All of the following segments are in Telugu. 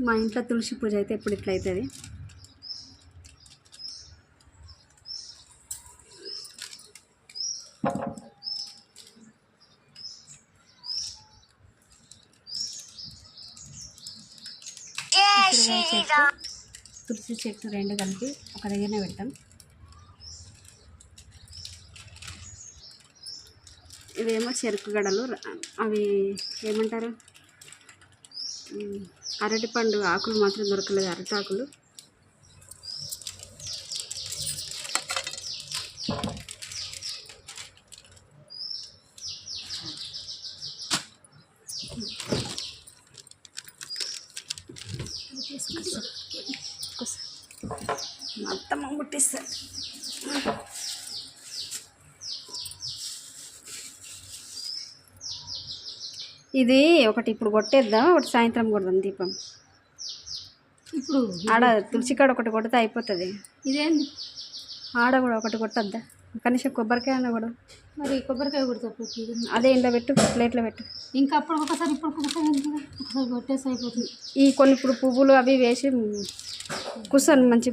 మా ఇంట్లో తులసి పూజ అయితే ఎప్పుడు ఇట్లా అవుతుంది తులసి చెట్టు రెండు కలిపి ఒక దగ్గరనే పెట్టాం ఇవేమో చెరుకు గడలు అవి ఏమంటారు? అరటిపండు ఆకులు మాత్రం దొరకలేదు అరటి ఆకులు ముట్టిస్తారు ఇది ఒకటి ఇప్పుడు కొట్టేద్దాం ఒకటి సాయంత్రం కొడదాం దీపం. ఇప్పుడు ఆడ తులసి కాడ ఒకటి కొడితే అయిపోతుంది. ఇదేంది? ఆడ కూడా ఒకటి కొట్టద్దా? కనీసం కొబ్బరికాయ అన్న కూడా. మరి కొబ్బరికాయ కొడితే అదే ఇంట్లో పెట్టు ప్లేట్లో పెట్టు. ఇంకా అప్పుడు ఒకసారి ఇప్పుడు ఒకసారి కొట్టేసి అయిపోతుంది. ఈ కొన్ని ఇప్పుడు పువ్వులు అవి వేసి కూర్చొని మంచి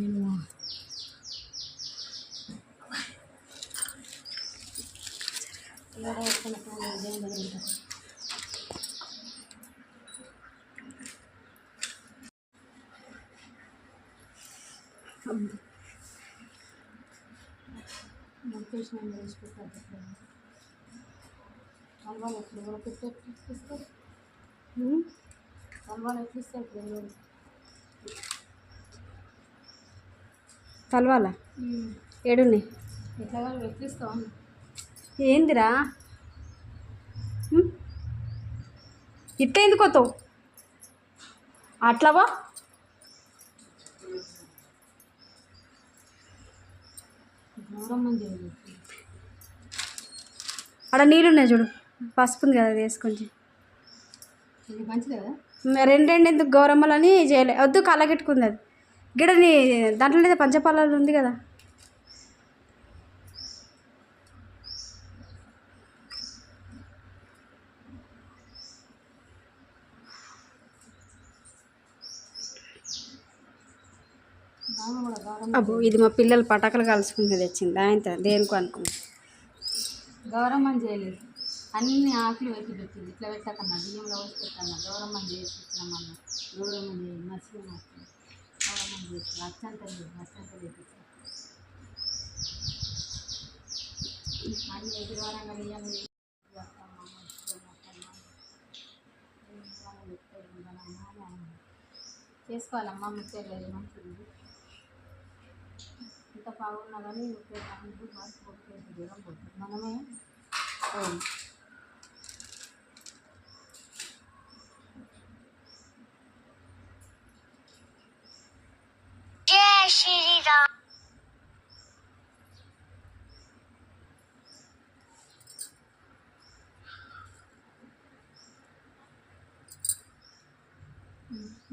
నేను ఏడ వేసి పెట్టారు ఇస్తారు ఎట్లు ఇస్తారు? ఎవరు కలవాలా ఏడున్నాయి? ఎట్లా కాదు ఏందిరా? ఇట్ట ఎందుకు వస్తావు అట్లావా? ఆడ నీళ్ళున్నాయి చూడు. పసుపు ఉంది కదా అది వేసుకొని. రెండు రెండు ఎందుకు గౌరమ్మలని చేయలే. వద్దు కళ్ళగెట్టుకుంది అది. గిడని దాంట్లో పంచపాలాలు ఉంది కదా. అబ్బో ఇది మా పిల్లలు పటాకులు కలుసుకుని తెచ్చింది. ఆయన దేనికో అనుకున్నా. గౌరమ్మని చేయలేదు. అన్ని ఆకులు వేసి పెట్టింది. ఇట్లా పెట్టకన్నా బియ్యంలో వేసి పెట్టన్నా గౌరమ్మని చేసి ఇచ్చినామన్న గౌరమ్మని చేయి మర్చిపోయినా గౌరమ్మని చేసి అత్యంత అత్యంత చేపించాను అన్ని ఎదురువారంగా బియ్యం చేసి వస్తామా, మర్చిపోయినా, వస్తామా. ఏం కావాలి, ఎక్కడ ఉండాలమ్మా అని అన్నాను. చేసుకోవాలమ్మా ముప్పై మంచిది ఇంత బాగున్నా కానీ ముప్పై మంది బాగా పోతుంది జ్వరం పోతుంది మనమే పోం.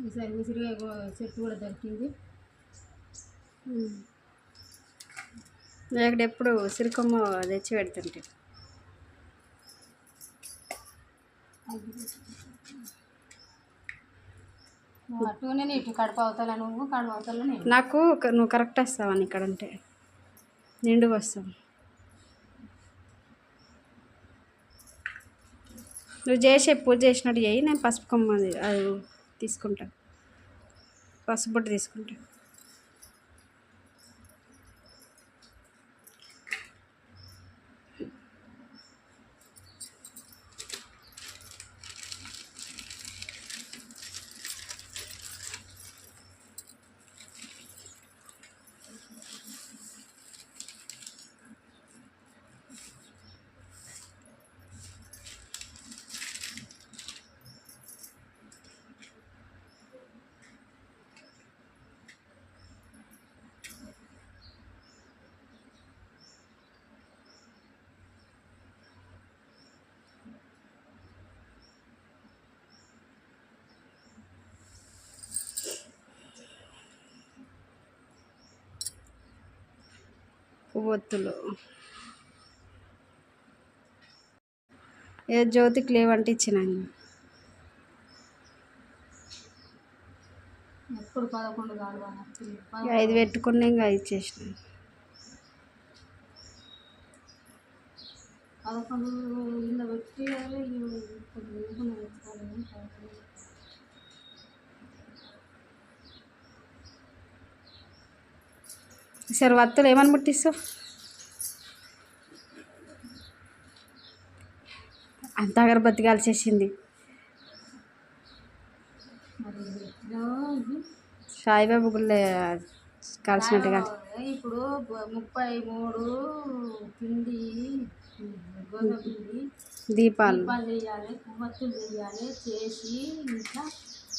ఈసారి ఉసిరిగా చెట్టు కూడా దొరికింది. ఎప్పుడు సిరికొమ్మ తెచ్చి పెడుతుంటే. నాకు నువ్వు కరెక్ట్ వస్తావని ఇక్కడ అంటే నిండుగా వస్తావు. నువ్వు చేసే పూజ చేసినట్టు చేయి నేను పసుపు కొమ్మ అది అది తీసుకుంటా. పసుపు బొట్టు తీసుకుంటా. పువ్వొత్తులు ఏ జ్యోతికి లేవంటే ఇచ్చినాను. ఎప్పుడు పదకొండు కాదు ఐదు పెట్టుకున్నా ఇంకా ఇచ్చేసిన. పదకొండు ఇలా పెట్టి ఇప్పుడు లేకుండా పెట్టుకోవాలని పదకొండు. సరే వత్తులు ఏమని ముట్టిస్తావు అంత అగరబత్తి కాల్చేసింది? సాయిబాబు గుళ్ళే కాల్చినట్టుగా ఇప్పుడు ముప్పై మూడు పిండి దీపాలు చేయాలి కుమ్మత్తులు చేయాలి చేసి ఇంకా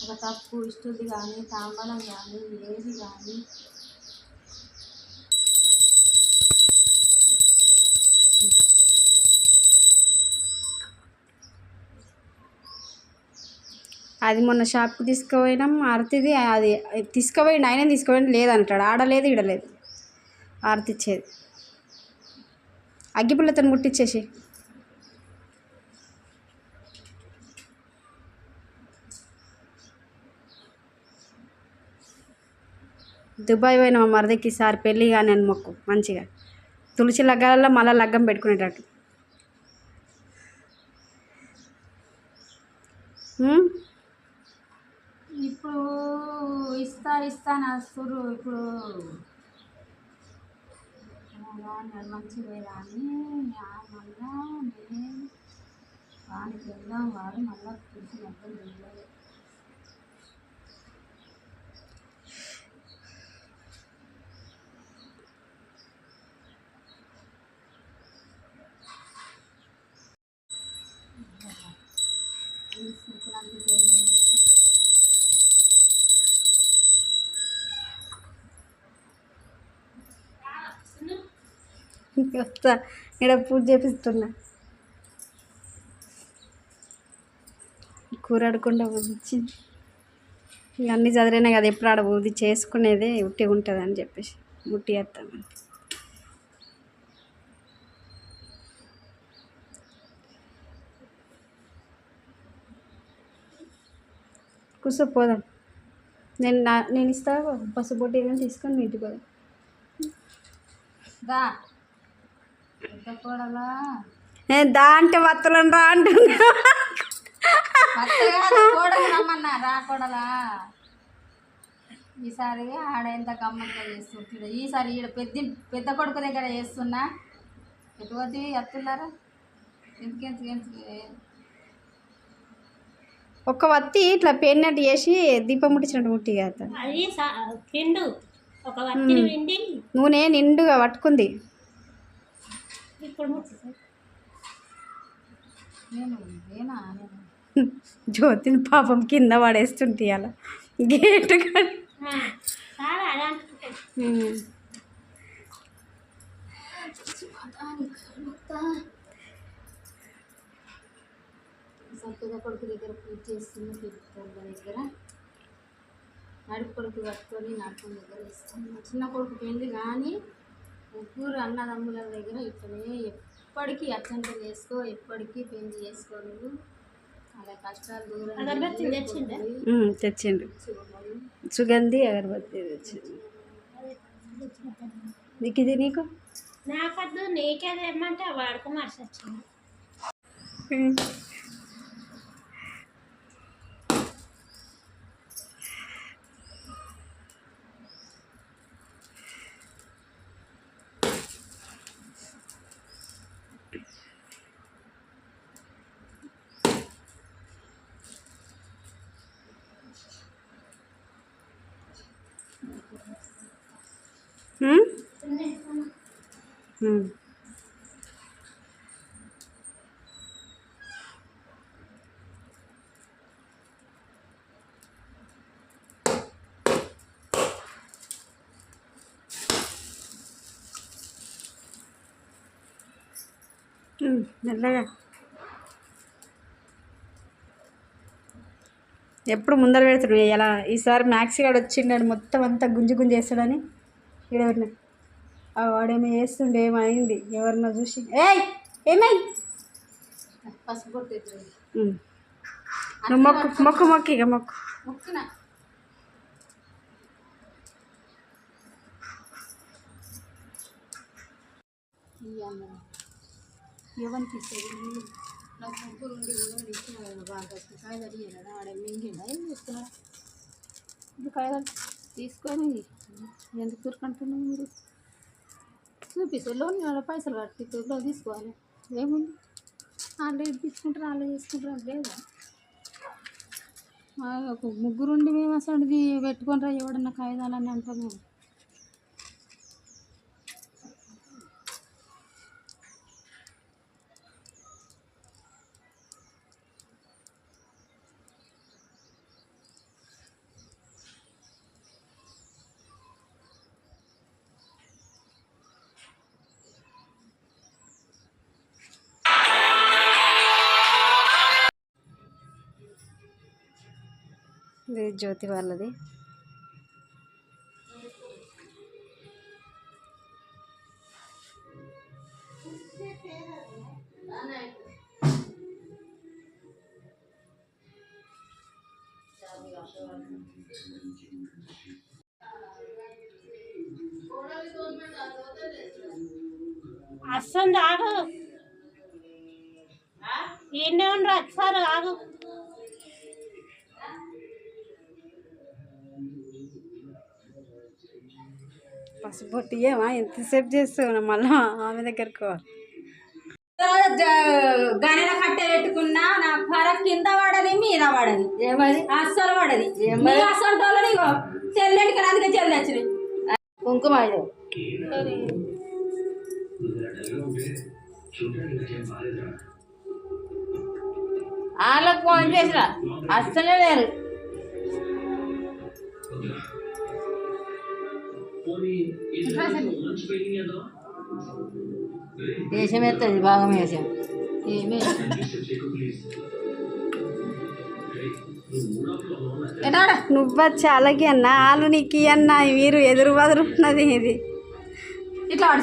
ఒక తప్పు ఇష్టది కానీ తాంబలం కానీ ఏది కానీ అది మొన్న షాప్కి తీసుకుపోయినాం ఆరతిది అది తీసుకుపోయిండు ఆయన తీసుకుపోయిండు లేదంటాడు. ఆడలేదు ఇడలేదు ఆరతి ఇచ్చేది అగ్గిపుల్లతో ముట్టించేసి దుబాయ్ పోయిన మా మరదకి సార్ పెళ్ళి కానీ అని మొక్కు మంచిగా. తులసి లగ్గాలలో మళ్ళీ లగ్గం పెట్టుకునేటట్టు ఉమ్? ఇప్పుడు ఇస్తా ఇస్తా అని ఇప్పుడు వాడిని మంచిగా కానీ మళ్ళా నేను వానికి వెళ్దాం వాడు మళ్ళీ పిలిచి మొత్తం వెళ్ళలేదు వస్తా. ఇక్కడ పూజ చేపిస్తున్నా. కూర ఆడకుండా వచ్చింది ఇక అన్నీ చదివినా కదా ఎప్పుడు ఆడ ఊది చేసుకునేదే ఉట్టి ఉంటుంది అని చెప్పేసి ముట్టి వేస్తాను కూర్చోపోదాం నేను నా నేను ఇస్తా పసుపు బొట్టి ఏదైనా తీసుకొని ఇంటికి పోదాం. దా. దా అంటే వత్తలను రా అంటున్నా. ఈసారి ఆడ ఎంత గమ్మత్తుగా చేస్తుంటాడు ఈసారి ఈడ పెద్ద పెద్ద కొడుకు దగ్గర చేస్తున్నా. ఎటువంటి ఎత్తున్నారా ఎందుకెందుకు ఎందుకు ఒక్క వత్తి ఇట్లా పెన్నట్టు చేసి దీపం ముట్టించినట్టు ముట్టి కదా అది ఒక వత్తిని నూనె నిండుగా పట్టుకుంది ఇప్పుడు ముట్టిస్తాను. నేను నేనా నేను జ్యోతిని పాపం కింద పడేస్తుంటే అలా గేటు పెద్ద కొడుకు దగ్గర పూజ చేస్తుంది పెద్ద దగ్గర నడుపు కొడుకు కట్టుకొని నడుపు దగ్గర ఇస్తాను చిన్న కొడుకు పెళ్ళి కానీ ముగ్గురు అన్నదమ్ముల దగ్గర ఇట్లనే ఎప్పటికీ అత్యంత చేసుకో ఎప్పటికీ పెళ్ళి చేసుకో నువ్వు. అలా కష్టాలు దూరం తెచ్చిండు? సుగంధి అగరబత్తి తెచ్చిండు. నీకు ఇది నీకు? నాకద్దు నీకే తెమ్మంటే వాడుకో మర్చి వచ్చింది Hmm? Hmm. Hmm, మెల్లగా. ఎప్పుడు ముందర పెడుతున్నాడు ఎలా? ఈసారి మ్యాక్సీ గాడు వచ్చిండాడు మొత్తం అంతా గుంజి గుంజి వేస్తాడని? ఈడెవరిన వాడేమో వేస్తుండే ఏమైంది? ఎవరినో చూసి. ఏయ్! ఏమై నువ్వు మొక్కు మొక్కు మొక్క ఇక మొక్కు. ఎవరికి ఇస్తుంది చేస్తున్నా ఇది కాయ తీసుకొని ఎందుకు కూరుకుంటున్నావు మీరు? చూపిస్తే లోన్ వాళ్ళ పైసలు కట్టి లోన్ తీసుకోవాలి. ఏముంది? వాళ్ళు తీసుకుంటారు వాళ్ళు తీసుకుంటారు లేదు. లేదా ఒక ముగ్గురుండి మేము అసలు పెట్టుకొని రా ఎవడన్నా కాగితాలని అంటాము ఇది జ్యోతి వాళ్ళది. వస్తుంది ఆగు. ఈయనే ఉండరు వచ్చారు ఆగు. పసుపొట్టి ఏమా ఎంతసేపు చేస్తావు మళ్ళీ ఆమె దగ్గరకు గనెల కట్టె పెట్టుకున్నా నా పర కింద పడది మీద పడది. ఏమది అస్సలు పడది. అస్సలు వాళ్ళని ఇగో చెల్లెడికి అందుకే చెల్లి వచ్చినాయి కుంకుమ ఇది. వాళ్ళకి ఫోన్ చేసిన అస్సలే లేరు. దేశం ఎత్తది భాగం వేసాం ఏమే? ఎటాడా నువ్వు చాలకి అన్న ఆలు నీకు అన్న మీరు ఎదురు బదురున్నది ఇది. ఇట్లా వాడు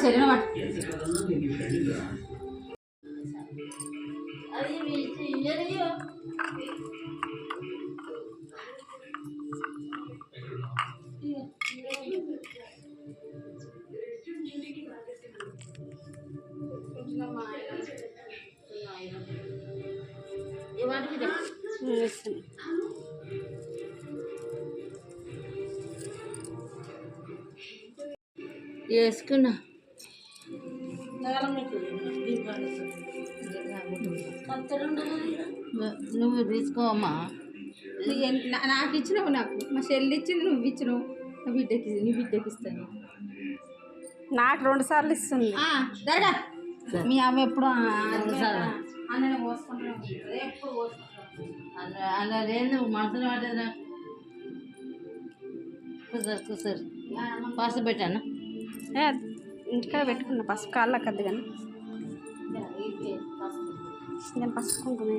వేసుకున్నా. నువ్వు తీసుకోమ్మా. నాకు ఇచ్చినావు నాకు. మా చెల్లి ఇచ్చింది నువ్వు ఇచ్చినావు. నా బిడ్డకి నీ బిడ్డకి ఇస్తాను. నాకు రెండు సార్లు ఇస్తుంది. దాడా మీ అమ్మ ఎప్పుడు అన్ననే అలా అలా లేదు మనసులో పడ్డదా కుసరు కుసరు పాసు పెట్టాను ఏ ఇంటికాడ పెట్టుకున్నా పసుపు కాళ్ళకి వద్దు కానీ. నేను పసుపు కుంకుమ